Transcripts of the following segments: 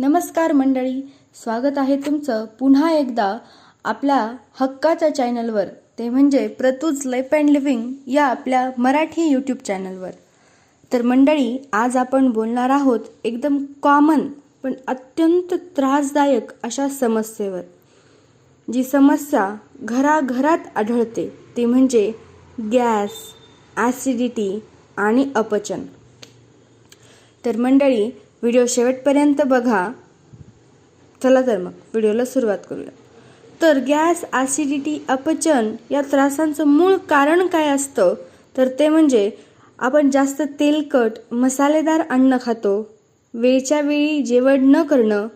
नमस्कार मंडळी स्वागत आहे तुमचं पुन्हा एकदा आपल्या हक्काच्या चॅनलवर. ते म्हणजे प्रतूज लाईफ अँड लिव्हिंग या आपल्या मराठी यूट्यूब चॅनलवर. तर मंडळी आज आपण बोलणार आहोत एकदम कॉमन पण अत्यंत त्रासदायक अशा समस्येवर. जी समस्या घराघरात आढळते ती म्हणजे गॅस ॲसिडिटी आणि अपचन. तर मंडळी व्हिडिओ शेवटपर्यंत बघा. चला तर मग व्हिडिओला सुरुवात करूया. तर गॅस ॲसिडिटी अपचन या त्रासांचं मूळ कारण काय असतं? तर ते म्हणजे आपण जास्त तेलकट मसालेदार अन्न खातो. वेळच्या वेळी जेवण न करणं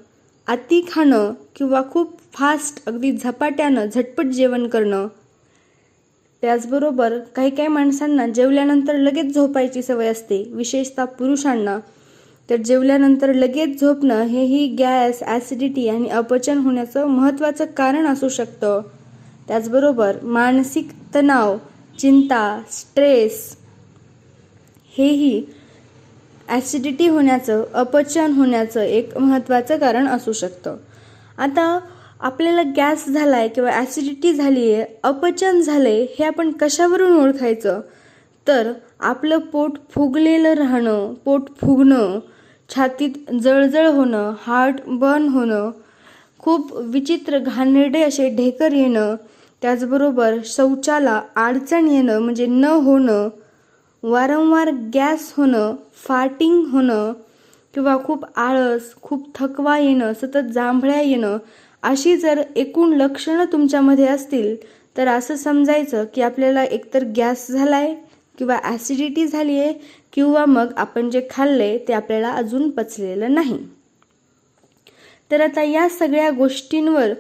अति खाणं किंवा खूप फास्ट अगदी झपाट्यानं झटपट जेवण करणं. त्याचबरोबर काही काही माणसांना जेवल्यानंतर लगेच झोपायची सवय असते. विशेषतः पुरुषांना. तर जेवल्यानंतर लगेच झोपणं हेही गॅस ॲसिडिटी आणि अपचन होण्याचं महत्त्वाचं कारण असू शकतं. त्याचबरोबर मानसिक तणाव चिंता स्ट्रेस हेही ॲसिडिटी होण्याचं अपचन होण्याचं एक महत्त्वाचं कारण असू शकतं. आता आपल्याला गॅस झाला आहे किंवा ॲसिडिटी झाली आहे अपचन झालं आहे हे आपण कशावरून ओळखायचं? तर आपलं पोट फुगलेलं राहणं पोट फुगणं छातीत जळजळ होणं हार्ट बर्न होणं खूप विचित्र घाणेरडे असे ढेकर येणं त्याचबरोबर शौचाला अडचण येणं म्हणजे न होणं वारंवार गॅस होणं फाटिंग होणं किंवा खूप आळस खूप थकवा येणं सतत जांभळ्या येणं अशी जर एकूण लक्षणं तुमच्यामध्ये असतील तर असं समजायचं की आपल्याला एकतर गॅस झाला आहे किंवा ॲसिडिटी झाली आहे किंवा मग आपण जे खाल्ले ते आपल्याला अजून पचलेलं नाही. तर आता या सगळ्या गोष्टींवर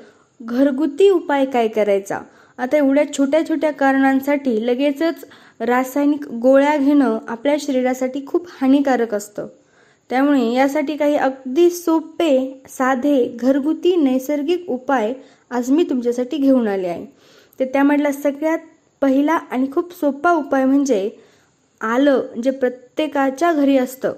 घरगुती उपाय काय करायचा? आता एवढ्या छोट्या छोट्या कारणांसाठी लगेचच रासायनिक गोळ्या घेणं आपल्या शरीरासाठी खूप हानिकारक असतं. त्यामुळे यासाठी काही अगदी सोपे साधे घरगुती नैसर्गिक उपाय आज मी तुमच्यासाठी घेऊन आले आहे. तर त्यामधला सगळ्यात पहिला आणि खूप सोपा उपाय म्हणजे आलं जे प्रत्येकाच्या घरी असतं.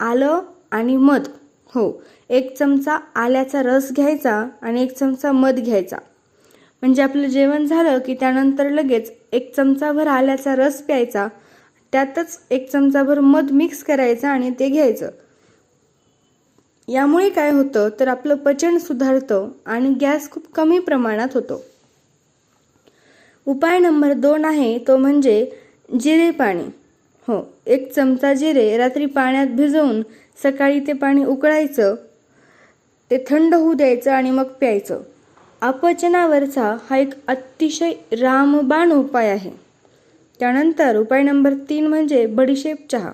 आलं आणि मध. हो एक चमचा आल्याचा रस घ्यायचा आणि एक चमचा मध घ्यायचा. म्हणजे आपलं जेवण झालं की त्यानंतर लगेच एक चमचाभर आल्याचा रस प्यायचा. त्यातच एक चमचाभर मध मिक्स करायचं आणि ते घ्यायचं. यामुळे काय होतं तर आपलं पचन सुधारतं आणि गॅस खूप कमी प्रमाणात होतो. उपाय नंबर दोन आहे तो म्हणजे जिरे पाणी. हो एक चमचा जिरे रात्री पाण्यात भिजवून सकाळी ते पाणी उकळायचं ते थंड होऊ द्यायचं आणि मग प्यायचं. अपचनावरचा हा एक अतिशय रामबाण उपाय आहे. त्यानंतर उपाय नंबर तीन म्हणजे बडीशेप चहा.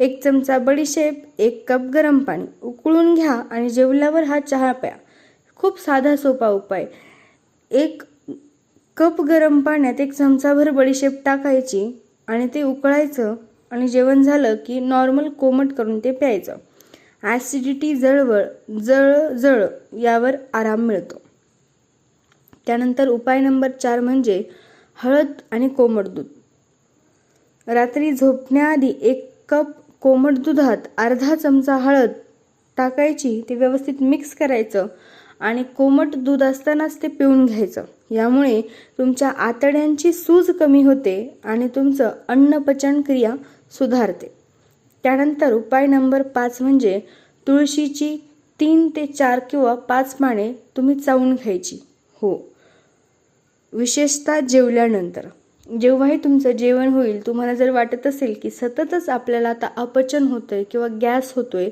एक चमचा बडीशेप एक कप गरम पाणी. उकळून घ्या आणि जेवल्यावर हा चहा प्या. खूप साधा सोपा उपाय. एक कप गरम पाण्यात एक चमचाभर बडीशेप टाकायची आणि ते उकळायचं आणि जेवण झालं की नॉर्मल कोमट करून ते प्यायचं. ॲसिडिटी जळवळ जळ जळ यावर आराम मिळतो. त्यानंतर उपाय नंबर चार म्हणजे हळद आणि कोमट दूध. रात्री झोपण्याआधी एक कप कोमट दुधात अर्धा चमचा हळद टाकायची ते व्यवस्थित मिक्स करायचं आणि कोमट दूध असतानाच ते पिऊन घ्यायचं. यामुळे तुमच्या आतड्यांची सूज कमी होते आणि तुमचं अन्नपचन क्रिया सुधारते. त्यानंतर उपाय नंबर पाच म्हणजे तुळशीची तीन ते चार किंवा पाच पाने तुम्ही चावून घ्यायची. हो. विशेषतः जेवल्यानंतर. जेव्हाही तुमचं जेवण होईल तुम्हाला जर वाटत असेल की सततच आपल्याला आता अपचन होतंय किंवा गॅस होतोय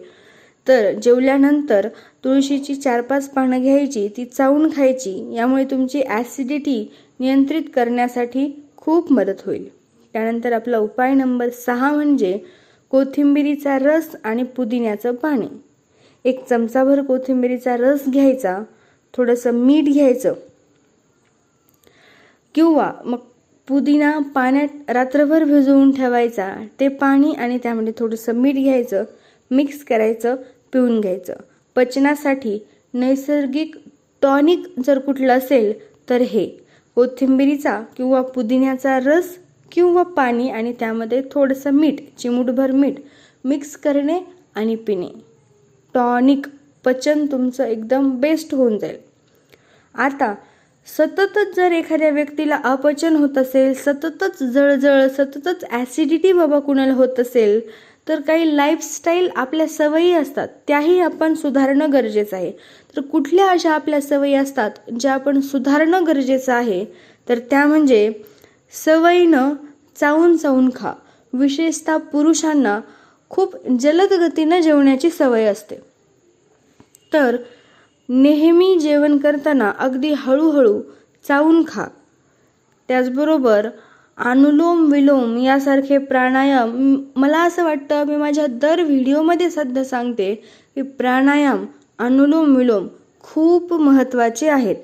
तर जेवल्यानंतर तुळशीची चार पाच पानं घ्यायची ती चावून खायची. यामुळे तुमची ॲसिडिटी नियंत्रित करण्यासाठी खूप मदत होईल. त्यानंतर आपला उपाय नंबर सहा म्हणजे कोथिंबिरीचा रस आणि पुदिन्याचं पाणी. एक चमचाभर कोथिंबिरीचा रस घ्यायचा थोडंसं मीठ घ्यायचं. किंवा मग पुदिना पाण्यात रात्रभर भिजवून ठेवायचा. ते पाणी आणि त्यामध्ये थोडंसं मीठ घ्यायचं. मिक्स करायचं. पिऊन घ्यायचं. पचनासाठी नैसर्गिक टॉनिक जर कुठलं असेल तर हे. कोथिंबिरीचा किंवा पुदिन्याचा रस किंवा पाणी आणि त्यामध्ये थोडंसं मीठ चिमूटभर मीठ मिक्स करणे आणि पिणे. टॉनिक पचन तुमचं एकदम बेस्ट होऊन जाईल. आता सततच जर एखाद्या व्यक्तीला अपचन होत असेल सततच जळजळ सततच ॲसिडिटी बाबा कुणाला होत असेल तर काही लाईफस्टाईल आपल्या सवयी असतात त्याही आपण सुधारणं गरजेचं आहे. तर कुठल्या अशा आपल्या सवयी असतात ज्या आपण सुधारणं गरजेचं आहे? तर त्या म्हणजे सवयीनं चावून चावून खा. विशेषतः पुरुषांना खूप जलद गतीनं जेवण्याची सवय असते. तर नेहमी जेवण करताना अगदी हळूहळू चावून खा. त्याचबरोबर अनुलोम विलोम यासारखे प्राणायाम मला असं वाटतं मी माझ्या दर व्हिडिओमध्ये सध्या सांगते की प्राणायाम अनुलोम विलोम खूप महत्त्वाचे आहेत.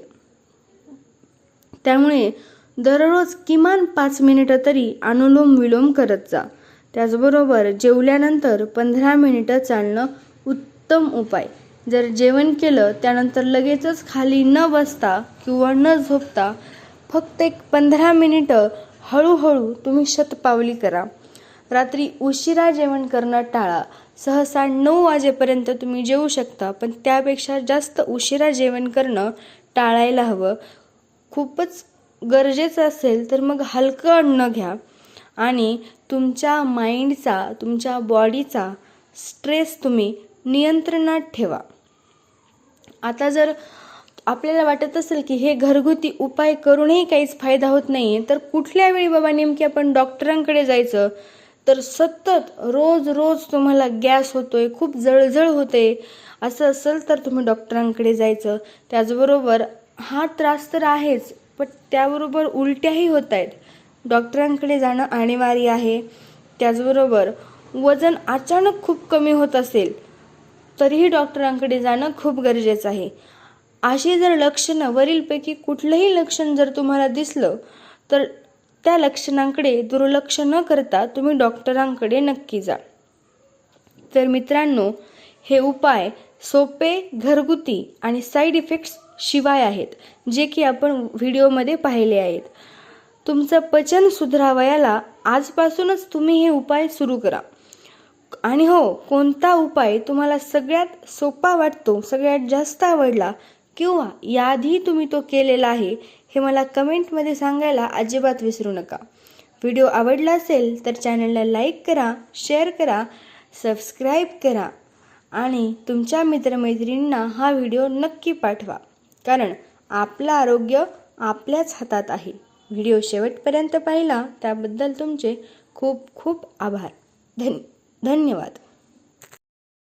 त्यामुळे दररोज किमान पाच मिनिटं तरी अनुलोम विलोम करत जा. त्याचबरोबर जेवल्यानंतर पंधरा मिनिटं चालणं उत्तम उपाय. जर जेवण केलं त्यानंतर लगेचच खाली न बसता किंवा न झोपता फक्त एक पंधरा मिनिटं हळूहळू तुम्ही शतपावली करा. रात्री उशिरा जेवण करणं टाळा. सहसा नऊ वाजेपर्यंत तुम्ही जेवू शकता पण त्यापेक्षा जास्त उशिरा जेवण करणं टाळायला हवं. खूपच गरजेचं असेल तर मग हलकं अन्न घ्या. आणि तुमच्या माइंडचा तुमच्या बॉडीचा स्ट्रेस तुम्ही नियंत्रणात ठेवा. आता जर आपल्याला वाटत असेल की हे घरगुती उपाय करूनही काहीच फायदा होत नाही तर कुठल्या वेळी बाबा नेमकी आपण डॉक्टरांकडे जायचं? तर सतत रोज रोज तुम्हाला गॅस होतोय खूप जळजळ होते असं असेल तर तुम्ही डॉक्टरांकडे जायचं. त्याचबरोबर हा त्रास तर आहेच पण त्याबरोबर उलट्याही होत आहेत डॉक्टरांकडे जाणं अनिवार्य आहे. त्याचबरोबर वजन अचानक खूप कमी होत असेल तरीही डॉक्टरांकडे जाणं खूप गरजेचं आहे. अशी जर लक्षणं वरीलपैकी कुठलंही लक्षण जर तुम्हाला दिसलं तर त्या लक्षणांकडे दुर्लक्ष न करता तुम्ही डॉक्टरांकडे नक्की जा. तर मित्रांनो हे उपाय सोपे घरगुती आणि साईड इफेक्ट्स शिवाय आहेत जे की आपण व्हिडिओमध्ये पाहिले आहेत. तुमचं पचन सुधारावयाला आजपासूनच तुम्ही हे उपाय सुरू करा. आणि हो कोणता उपाय तुम्हाला सगळ्यात सोपा वाटतो सगळ्यात जास्त आवडला किंवा याआधी तुम्ही तो केलेला आहे हे मला कमेंटमध्ये सांगायला अजिबात विसरू नका. व्हिडिओ आवडला असेल तर चॅनलला लाईक करा शेअर करा सबस्क्राईब करा आणि तुमच्या मित्रमैत्रिणींना हा व्हिडिओ नक्की पाठवा. कारण आपलं आरोग्य आपल्याच हातात आहे. व्हिडिओ शेवटपर्यंत पाहिला त्याबद्दल तुमचे खूप खूप आभार. धन धन्यवाद.